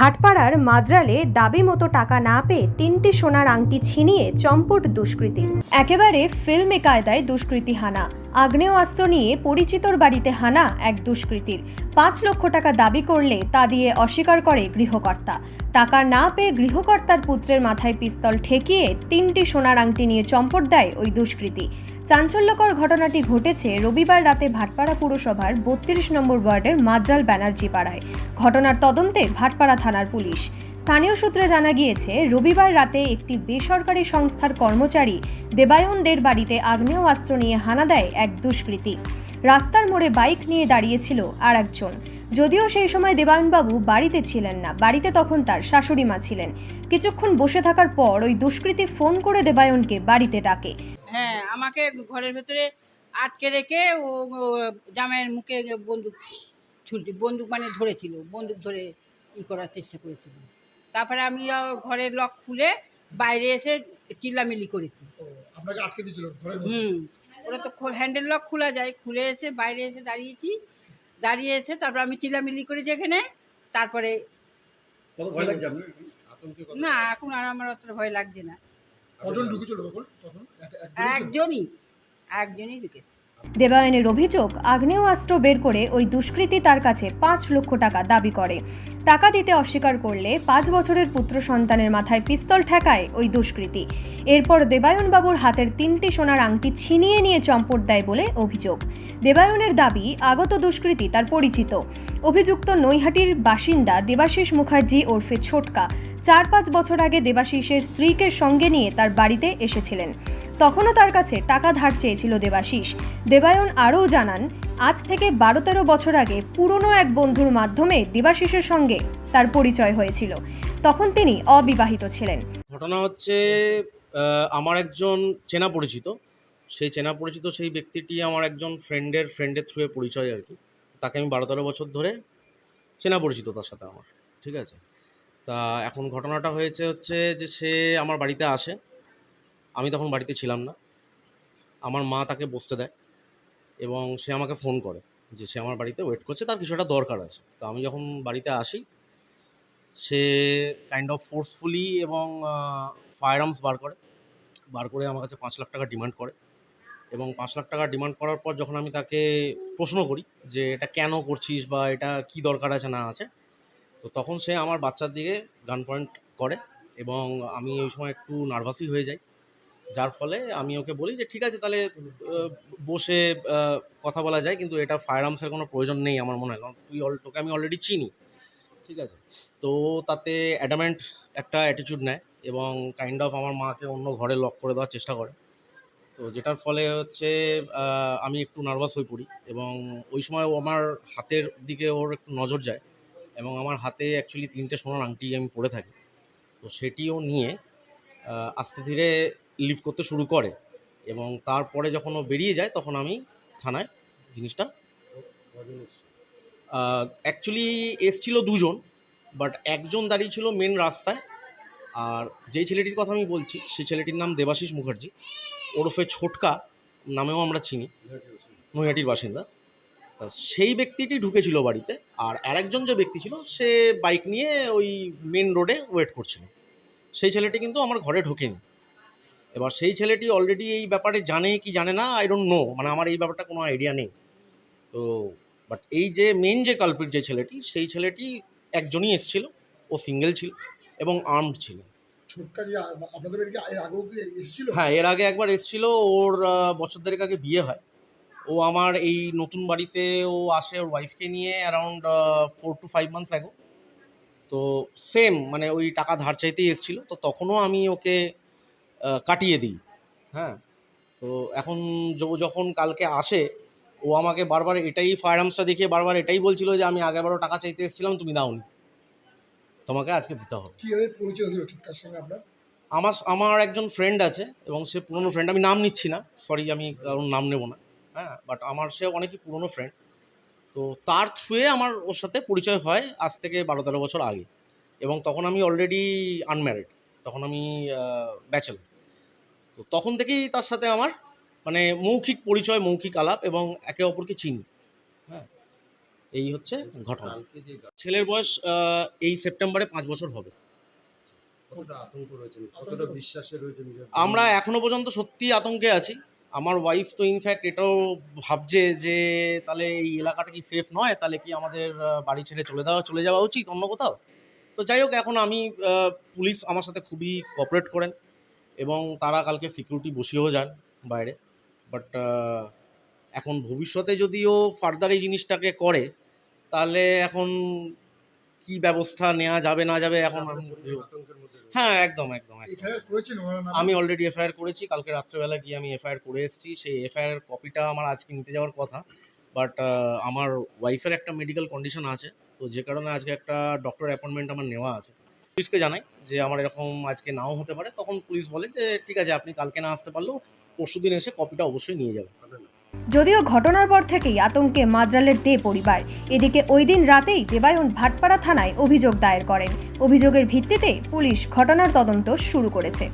ভাটপাড়ার মাদ্রালে দাবি মতো টাকা না পেয়ে তিনটি সোনার আংটি ছিনিয়ে চম্পট দুষ্কৃতির। একেবারে ফিল্মে কায়দায় দুষ্কৃতি হানা আগ্নেয়াস্ত্র নিয়ে পরিচিতর বাড়িতে হানা এক দুষ্কৃতীর। পাঁচ লক্ষ টাকা দাবি করলে তা দিয়ে অস্বীকার করে গৃহকর্তা। টাকা না পেয়ে গৃহকর্তার পুত্রের মাথায় পিস্তল ঠেকিয়ে তিনটি সোনার আংটি নিয়ে চম্পট দেয় ওই দুষ্কৃতী। চাঞ্চল্যকর ঘটনাটি ঘটেছে রবিবার রাতে ভাটপাড়া পুরসভার বত্রিশ নম্বর ওয়ার্ডের মাদ্রাল ব্যানার্জি পাড়ায়। ঘটনার তদন্তে ভাটপাড়া থানার পুলিশ। স্থানীয় সূত্রে জানা গিয়েছে, রবিবার রাতে একটি বেসরকারি সংস্থার কর্মচারী দেবায়নদের বাড়িতে আগ্নেয় আগ্নেয়াস্ত্র নিয়ে হানা দেয় এক দুষ্কৃতী। রাস্তার মোড়ে বাইক নিয়ে দাঁড়িয়েছিল আর একজন যদিও সেই সময় দেবায়নবাবু বাড়িতে ছিলেন না, বাড়িতে তখন তার শাশুড়ি মা ছিলেন। কিছুক্ষণ বসে থাকার পর ওই দুষ্কৃতী ফোন করে দেবায়নকে বাড়িতে ডাকে। হ্যাঁ আমাকে ঘরের ভেতরে আটকে রেখে ও জামাইয়ের মুখে বন্দুক ছুটি বন্দুক মানে ধরেছিল, বন্দুক ধরে ই করার চেষ্টা করেছিল। তারপরে আমি ঘরের লক খুলে বাইরে এসে চিল্লামিলি করেছি। আপনাকে আটকে দিয়েছিল হুম ওরা তো হ্যান্ডেল লক খোলা যায়। খুলে এসে বাইরে এসে দাঁড়িয়েছি। দাঁড়িয়ে এসে তারপর আমি চিল্লামিল্লি করেছি এখানে। তারপরে? না এখন আর আমার অত ভয় লাগছে না। কজন ঢুকেছিল তখন? তখন একজনই একজনই একজনই ঢুকেছে। দেবায়নের অভিযোগ, আগ্নেয়াস্ত্র বের করে ওই দুষ্কৃতী তার কাছে পাঁচ লক্ষ টাকা দাবি করে। টাকা দিতে অস্বীকার করলে পাঁচ বছরের পুত্র সন্তানের মাথায় পিস্তল ঠেকায় ওই দুষ্কৃতী। এরপর দেবায়নবাবুর হাতের তিনটি সোনার আংটি ছিনিয়ে নিয়ে চম্পট দেয় বলে অভিযোগ। দেবায়নের দাবি, আগত দুষ্কৃতী তার পরিচিত। অভিযুক্ত নৈহাটির বাসিন্দা দেবাশিস মুখার্জি ওরফে ছোটকা। চার পাঁচ বছর আগে দেবাশিসের স্ত্রীকে সঙ্গে নিয়ে তার বাড়িতে এসেছিলেন। তখনও তার কাছে টাকা ধার চেয়েছিল দেবাশিস। দেবায়ন আরও জানান, আজ থেকে বারো তেরো বছর আগে পুরনো এক বন্ধুর মাধ্যমে দেবাশিসের সঙ্গে তার পরিচয় হয়েছিল। তখন তিনি অবিবাহিত ছিলেন। ঘটনা হচ্ছে আমার একজন চেনা পরিচিত। সেই চেনা পরিচিত সেই ব্যক্তিটি আমার একজন ফ্রেন্ডের ফ্রেন্ডের থ্রুয়ে পরিচয় আর কি। তাকে আমি বারো তেরো বছর ধরে চেনা পরিচিত তার সাথে আমার, ঠিক আছে? তা এখন ঘটনাটা হয়েছে হচ্ছে যে সে আমার বাড়িতে আসে। আমি তখন বাড়িতে ছিলাম না। আমার মা তাকে বসতে দেয় এবং সে আমাকে ফোন করে যে সে আমার বাড়িতে ওয়েট করছে, তার কিছু একটা দরকার আছে। তো আমি যখন বাড়িতে আসি, সে কাইন্ড অফ ফোর্সফুলি এবং ফায়ার আর্মস বার করে বার করে আমার কাছে পাঁচ লাখ টাকা ডিমান্ড করে এবং পাঁচ লাখ টাকা ডিমান্ড করার পর যখন আমি তাকে প্রশ্ন করি যে এটা কেন করছিস বা এটা কি দরকার আছে না আছে, তো তখন সে আমার বাচ্চার দিকে গান পয়েন্ট করে এবং আমি ওই সময় একটু নার্ভাসই হয়ে যাই। যার ফলে আমি ওকে বলি যে, ঠিক আছে, তাহলে বসে কথা বলা যায়, কিন্তু এটা ফায়ার আর্মসের কোনো প্রয়োজন নেই আমার মনে হয়। কারণ তুই অল- তোকে আমি অলরেডি চিনি, ঠিক আছে? তো তাতে অ্যাডামেন্ট একটা অ্যাটিটিউড নেয় এবং কাইন্ড অফ আমার মাকে অন্য ঘরে লক করে দেওয়ার চেষ্টা করে। তো যেটার ফলে হচ্ছে আমি একটু নার্ভাস হয়ে পড়ি এবং ওই সময় ও আমার হাতের দিকে ওর একটু নজর যায় এবং আমার হাতে অ্যাকচুয়ালি তিনটে সোনার আংটি আমি পরে থাকি। তো সেটিও নিয়ে আস্তে ধীরে লিভ করতে শুরু করে এবং তারপরে যখন ও বেরিয়ে যায় তখন আমি থানায় জিনিসটা অ্যাকচুয়ালি এসছিল দুজন বাট একজন দাঁড়িয়ে ছিল মেন রাস্তায়, আর যেই ছেলেটির কথা আমি বলছি সেই ছেলেটির নাম দেবাশিস মুখার্জি, ওরফে ছোটকা নামেও আমরা চিনি, নৈহাটির বাসিন্দা। সেই ব্যক্তিটি ঢুকেছিল বাড়িতে, আর আরেকজন যে ব্যক্তি ছিল সে বাইক নিয়ে ওই মেন রোডে ওয়েট করছিল। সেই ছেলেটি কিন্তু আমার ঘরে ঢোকেনি। এবার সেই ছেলেটি অলরেডি এই ব্যাপারে জানে কি জানে না? আই ডোন্ট নো মানে আমার এই ব্যাপারটা কোনো আইডিয়া নেই। তো বাট এই যে মেন যে কালপিট যে ছেলেটি সেই ছেলেটি একজনই এসেছিল। ও সিঙ্গেল ছিল এবং আর্মড ছিল। হ্যাঁ এর আগে একবার এসেছিল। ওর বছর দেড়েক আগে বিয়ে হয়। ও আমার এই নতুন বাড়িতে ও আসে ওর ওয়াইফকে নিয়ে around four to five months আগে তো সেম মানে ওই টাকা ধার চাইতেই এসেছিল। তো তখনও আমি ওকে কাটিয়ে দিই। হ্যাঁ। তো এখন যখন কালকে আসে ও আমাকে বারবার এটাই ফায়ার আর্মসটা দেখিয়ে বারবার এটাই বলছিল যে আমি আগেবারও টাকা চাইতে এসেছিলাম তুমি দাওনি। তোমাকে আজকে দিতে হবে। কীভাবে পরিচয় হলো ছোটকার সঙ্গে আপনার? আমার আমার একজন ফ্রেন্ড আছে এবং সে পুরনো ফ্রেন্ড আমি নাম নিচ্ছি না সরি আমি কারণ নাম নেব না। হ্যাঁ বাট আমার সে অনেকই পুরনো ফ্রেন্ড তো তার থ্রুয়ে আমার ওর সাথে পরিচয় হয় আজ থেকে বারো তেরো বছর আগে। এবং তখন আমি অলরেডি আনম্যারিড তখন আমি ব্যাচেলর তো তখন থেকেই তার সাথে আমার মানে মৌখিক পরিচয় মৌখিক আলাপ এবং একে অপরকে চিনি। হ্যাঁ এই হচ্ছে ঘটনা। ছেলের বয়স এই সেপ্টেম্বরে পাঁচ বছর হবে। আমরা এখনও পর্যন্ত সত্যি আতঙ্কে আছি। আমার ওয়াইফ তো ইনফ্যাক্ট এটাও ভাবছে যে তাহলে এই এলাকাটা কি সেফ নয়? তাহলে কি আমাদের বাড়ি ছেড়ে চলে দেওয়া চলে যাওয়া উচিত অন্য কোথাও? তো যাই হোক এখন আমি পুলিশ আমার সাথে খুবই কোঅপারেট করেন। এবং তারা কালকে সিকিউরিটি বসিয়েও যান বাইরে। বাট এখন ভবিষ্যতে যদিও ফার্দার এই জিনিসটাকে করে তাহলে এখন কি ব্যবস্থা নেওয়া যাবে না যাবে এখন। হ্যাঁ একদম একদম? আমি অলরেডি এফআইআর করেছি কালকে রাত্রেবেলা গিয়ে আমি এফআইআর করে এসেছি সেই এফআইআর কপিটা আমার আজকে নিতে যাওয়ার কথা। বাট আমার ওয়াইফের একটা মেডিকেল কন্ডিশন আছে তো যে কারণে আজকে একটা ডক্টর অ্যাপয়েন্টমেন্ট আমার নেওয়া আছে। পুলিশকে জানাই যে আমার এরকম আজকে নাও হতে পারে। তখন পুলিশ বলে যে, ঠিক আছে, আপনি কালকে না আসতে পারলেও পরশুদিন এসে কপিটা অবশ্যই নিয়ে যাবেন। যদিও ঘটনার পর থেকেই আতঙ্কে মাদ্রালের দে পরিবার। এদিকে ওই দিন রাতেই দেবায়ন ভাটপাড়া থানায় অভিযোগ দায়ের করেন। অভিযোগের ভিত্তিতে পুলিশ ঘটনার তদন্ত শুরু করেছে।